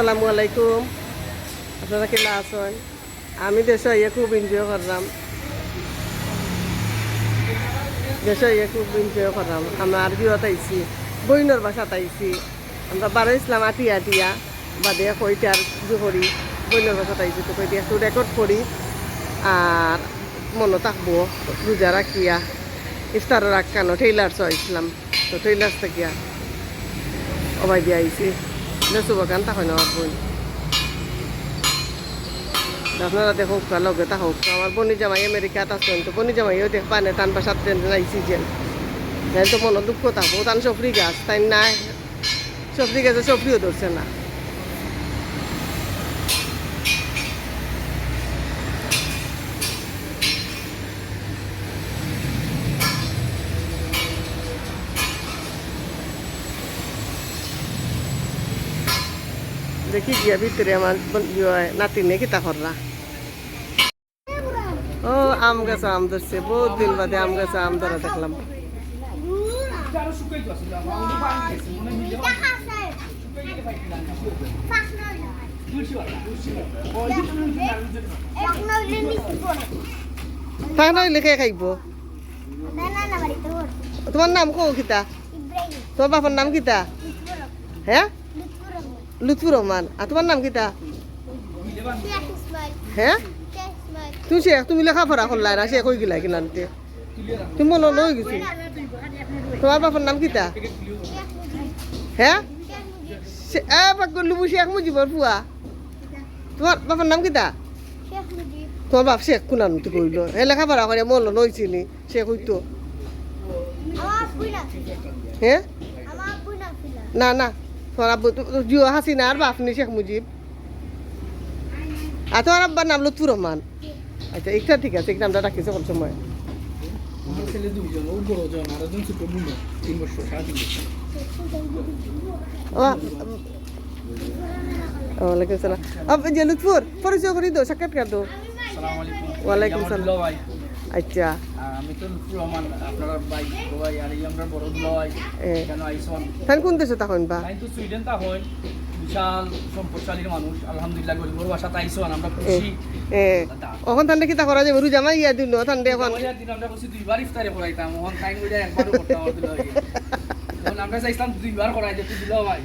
আসসালামু আলাইকুম। আপনারা কেলা আছেন? আমি দেশে ইয়ে খুব এনজয় করলাম। দেশে ইয়ে খুব এনজয় করলাম। আমার বিয়েত আইছি, বইনের বাসাত আইছি। আমরা বারো ইসলাম আটিয়া আটিয়া, বাদে কইটার জুহরি বইনের বাসাত আইছি। তো কইটা একটু রেকর্ড করি আর মনে থাকব, রোজা রাখিয়া ইফতার রাখানো টেইলার্স আইছিলাম। তো টেইলার্স থেকে অবাই দিয়ে আইছি। শুভকান তখন আমার বোন আপনারা দেখুক লগে তা হোক আমার বনি জামাই আমেরিকাত আছেন তো বনি জামাইও দেখ পানে তান বাসাত ট্রেন নাই যেন। তাই তো মনে দুঃখ থাকব তান সফরি গাছ তাই নাই। সফরি গাছে সফরিও ধরছে না। দেখি গিয়া ভিতরে আমার ইয়ে, নাতিনে কিতা কররা ও আম গাছ আম ধরছে। বহুত দিন বাদে আম গাছ আম ধরা দেখলাম। তাই নয় লিখে খাইব? তোমার নাম কো কিতা? তোমার বাবার নাম কিতা? হ্যাঁ? লুৎফুর রহমান আর তোমার নাম কিতা? হ্যাঁ? তুমি শেখ তুমি লেখাপড়া করলাই না শেখ হয়ে গেলা কিনানতে তুমি মনে লই গেছি। তোমার বাবার নাম কিতা? হ্যাঁ? সে- এ পাক লুবু শেখ মুজিবর ফুয়া। তোমার বাবার নাম কিতা? তোমার বাপ শেখ কুনান তো কইল? হে লেখাপড়া করে মন লইছিলি শেখ হইতো হ্যাঁ? না না। তোমার আব্বু জিও হাসিনা আর বাপ নি শেখ মুজিব। আর তোমার আব্বার নাম লুৎফুর রহমান। আচ্ছা একটা ঠিক আছে একটা নামটা রাখিস কোন সময়। আমার ছেলে দুইজন ও বড় জন আর একজন ছোট মুন্ড তিন বছর সাড়ে তিন বছর। ওয়ালাইকুম সালাম। আব যে লুৎফুর পরিচয় করে দো সাক্ষাৎকার দো সালাম ওয়ালাইকুম আমার সালাম। আচ্ছা। আমি তো রহমান আপনার ভাই ভাই আর আমরা বড় দুলা এ। কেন আইসন? তাই কোন দেশে তখন বা? তাই তো সুইডেন তা হয় বিশাল সম্পদশালীর মানুষ আলহামদুলিল্লাহ আমরা খুশি। এ ওখান তান্ডে কিতা করা যাবে? রুজা মাই ইয়া দিল তান্ডে এখন। ওই দিন আমরা খুশি দুইবার ইফতারে করাইতাম ওখান টাইম ওইটা একবারও করতাম আমার দুলা ভাই এখন আমরা চাইছিলাম দুইবার করাই যেতে দুলা ভাই।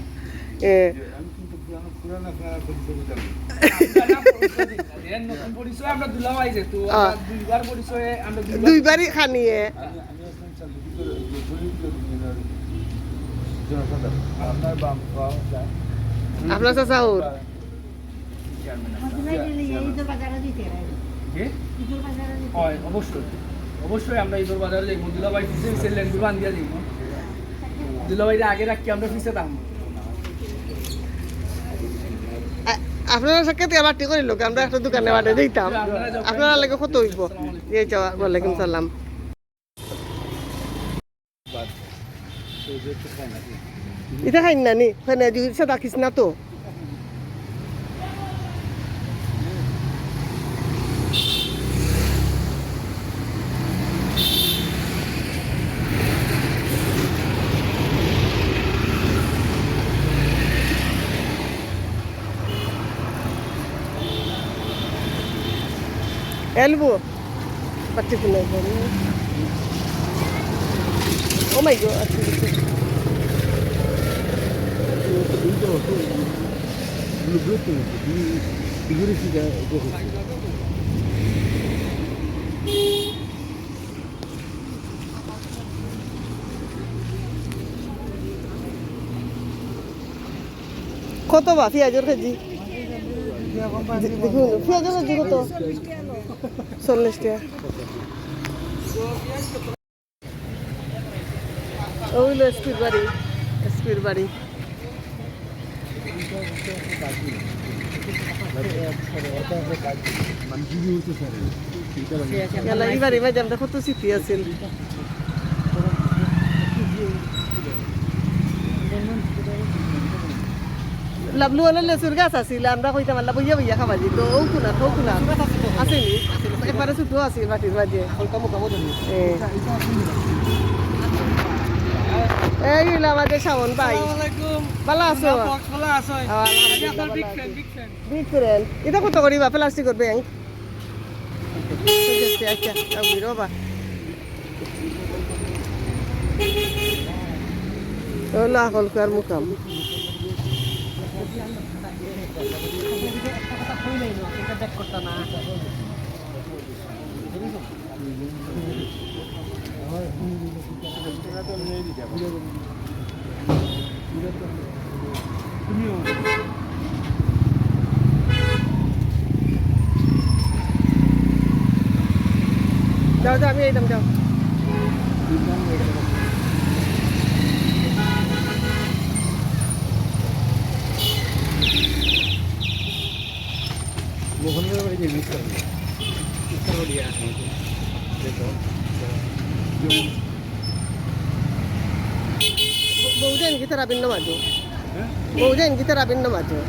দুইবারই খানিয়ে। আপনার? অবশ্যই। অবশ্যই আমরা ঈদর বাজারে যাইব। দুলাভাই ফিসে দিয়া যাইব। আগে রাখি আমরা ফিসে দাম আপনারা সাক্ষাৎকার বাটি করিল? আমরা একটা দোকানে বাটে দিতাম। আপনারা লাগে কত হইব? এই যাওয়া ওয়ালাইকুম সালাম। এটা খাই না। নি ওখানে সাদা খিস না তো। এলবো বাচ্চা কিনে ও মাই গড কত বা পেঁয়াজের কেজি দেখুন পেঁয়াজের কেজি কত চল্লিশ টাকা ওইল স্পিড বাড়ি স্পিড বাড়ি। কত লাভলু হলে লেচুর গাছ আছিল আমরা কইতাম আল্লাহ বইয়া বইয়া খাবা দিত ও কুনা ও কুনা আছে নি একবারে ছোটো আছিল মাটির মাঝে এই হইল আমাদের শাওন ভাই ভালো আছো আছো বিগ আছি। ফ্রেন্ড এটা কত করিবা প্লাস্টিকের ব্যাংক আচ্ছা বিরবা ওলা হলকার মুকাম যাও যাও আমি এইলাম যাও इसका इसका लिया है देखो बहुजन की तरह बिन्न माजो बहुजन की तरह बिन्न माजो